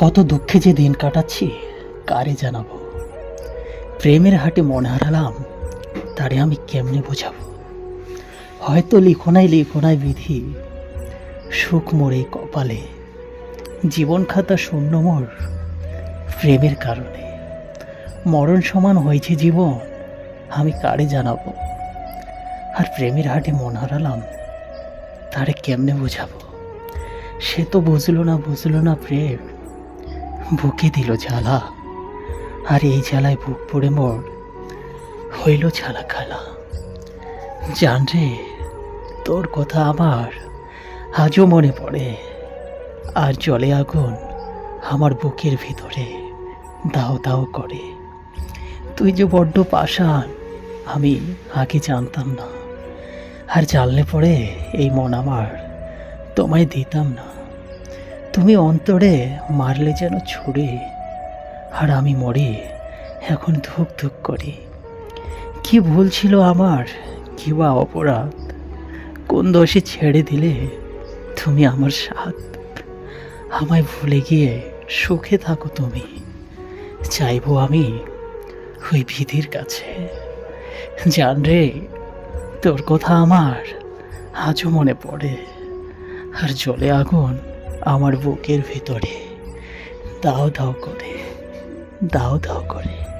কত দুঃখে যে দিন কাটাচ্ছি, কারে জানাব? প্রেমের হাটে মন হারালাম, তারে আমি কেমনে বোঝাবো? হয়তো লিখোনায় লিখোনায় বিধি, সুখ মোড়ে কপালে। জীবন খাতা শূন্য মোর প্রেমের কারণে। মরণ সমান হয়েছে জীবন, আমি কারে জানাব? আর প্রেমের হাটে মন হারালাম, তারে কেমনে বোঝাবো? সে তো বুঝলো না বুঝলো না প্রেম। বুকে দিল জ্বালা। আর এই জ্বালায় বুক পড়ে মোর। হইল ছালা খালা। জান রে, তোর কথা আমার আজও মনে পড়ে। আর জলে আগুন আমার বুকের ভিতরে দাও দাও করে। তুই যে বড্ড পাষাণ, আমি আগে জানতাম না। আর জানলে পরে এই মন আমার, তোমায় দিতাম না। তুমি অন্তরে মারলে যেন ছুড়ে আর আমি মরি এখন ধুক ধুক করি। কি ভুল ছিল আমার, কি বা অপরাধ? কোন দোষে ছেড়ে দিলে তুমি আমার সাথ? আমায় ভুলে গিয়ে সুখে থাকো তুমি। চাইব আমি ওই বিধির কাছে। জান রে, তোর কথা আমার আজও মনে পড়ে। আর জলে আগুন আমার বুকের ভেতরে। দাও দাও করে দাও দাও করে।